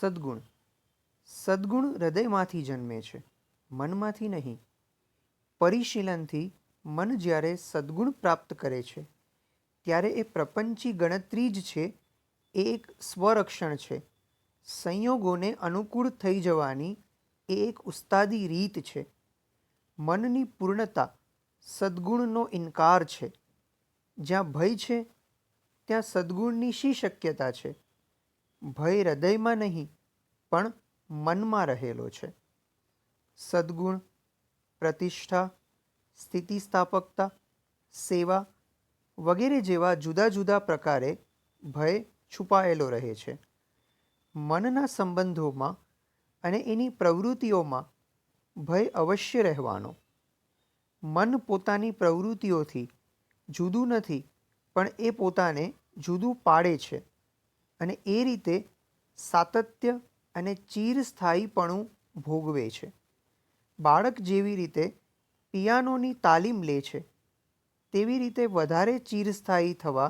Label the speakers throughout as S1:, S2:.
S1: સદ્ગુણ. સદ્ગુણ હૃદયમાંથી જન્મે છે, મનમાંથી નહીં. પરિશીલનથી મન જ્યારે સદ્ગુણ પ્રાપ્ત કરે છે, ત્યારે એ પ્રપંચી ગણતરી જ છે, એ એક સ્વરક્ષણ છે. સંયોગોને અનુકૂળ થઈ જવાની એ એક ઉસ્તાદી રીત છે. મનની પૂર્ણતા સદ્ગુણનો ઇનકાર છે. જ્યાં ભય છે, ત્યાં સદ્ગુણની શી શક્યતા છે? ભય હૃદયમાં નહીં, પણ મનમાં રહેલો છે. સદ્ગુણ, પ્રતિષ્ઠા, સ્થિતિસ્થાપકતા, સેવા વગેરે જેવા જુદા જુદા પ્રકારે ભય છુપાયેલો રહે છે. મનના સંબંધોમાં અને એની પ્રવૃત્તિઓમાં ભય અવશ્ય રહેવાનો. મન પોતાની પ્રવૃત્તિઓથી જુદું નથી, પણ એ પોતાને જુદું પાડે છે. અને એ રીતે સાતત્ય અને ચિરસ્થાયીપણું ભોગવે છે. બાળક જેવી રીતે પિયાનોની તાલીમ લે છે, તેવી રીતે વધારે ચિરસ્થાયી થવા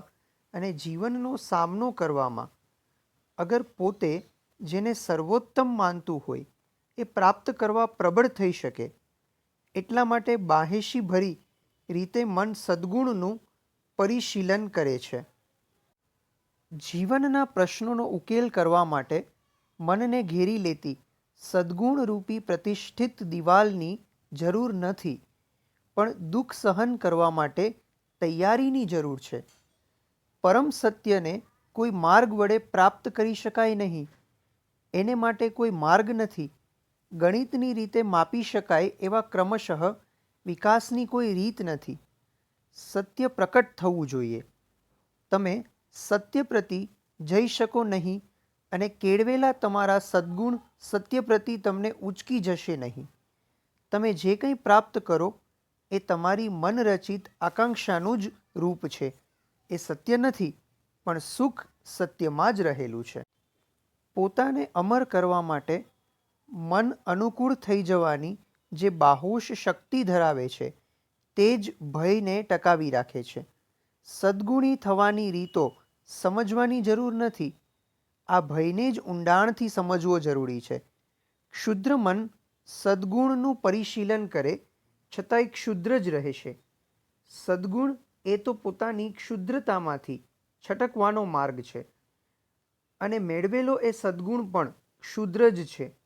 S1: અને જીવનનો સામનો કરવામાં અગર પોતે જેને સર્વોત્તમ માનતું હોય, એ પ્રાપ્ત કરવા પ્રબળ થઈ શકે, એટલા માટે બાહેશી ભરી રીતે મન સદ્ગુણનું પરિશીલન કરે છે. જીવનના પ્રશ્નોનો ઉકેલ કરવા માટે મનને ઘેરી લેતી સદ્ગુણરૂપી પ્રતિષ્ઠિત દિવાલની જરૂર નથી, પણ દુઃખ સહન કરવા માટે તૈયારીની જરૂર છે. પરમ સત્યને કોઈ માર્ગ વડે પ્રાપ્ત કરી શકાય નહીં. એને માટે કોઈ માર્ગ નથી. ગણિતની રીતે માપી શકાય એવા ક્રમશઃ વિકાસની કોઈ રીત નથી. સત્ય પ્રકટ થવું જોઈએ. તમે સત્ય પ્રતિ જઈ શકો નહીં અને કેળવેલા તમારા સદ્ગુણ સત્ય પ્રતિ તમને ઉચકી જશે નહીં. તમે જે કંઈ પ્રાપ્ત કરો, એ તમારી મનરચિત આકાંક્ષાનું જ રૂપ છે. એ સત્ય નથી, પણ સુખ સત્યમાં જ રહેલું છે. પોતાને અમર કરવા માટે મન અનુકૂળ થઈ જવાની જે બાહોશ શક્તિ ધરાવે છે, તે જ ભયને ટકાવી રાખે છે. સદ્ગુણી થવાની રીતો સમજવાની જરૂર નથી. આ ભયને જ ઊંડાણથી સમજવો જરૂરી છે. ક્ષુદ્ર મન સદ્ગુણનું પરિશીલન કરે છતાંય ક્ષુદ્ર જ રહેશે સદ્ગુણ એ તો પોતાની ક્ષુદ્રતામાંથી છટકવાનો માર્ગ છે. અને મેળવેલો એ સદ્ગુણ પણ ક્ષુદ્ર જ છે.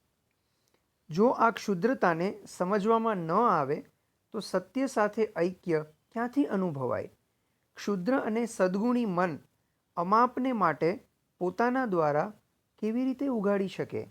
S1: જો આ ક્ષુદ્રતાને સમજવામાં ન આવે, તો સત્ય સાથે ઐક્ય ક્યાંથી અનુભવાય? ક્ષુદ્ર અને સદ્ગુણી મન અમાપને માટે પોતાના દ્વારા કેવી રીતે ઉગાડી શકે?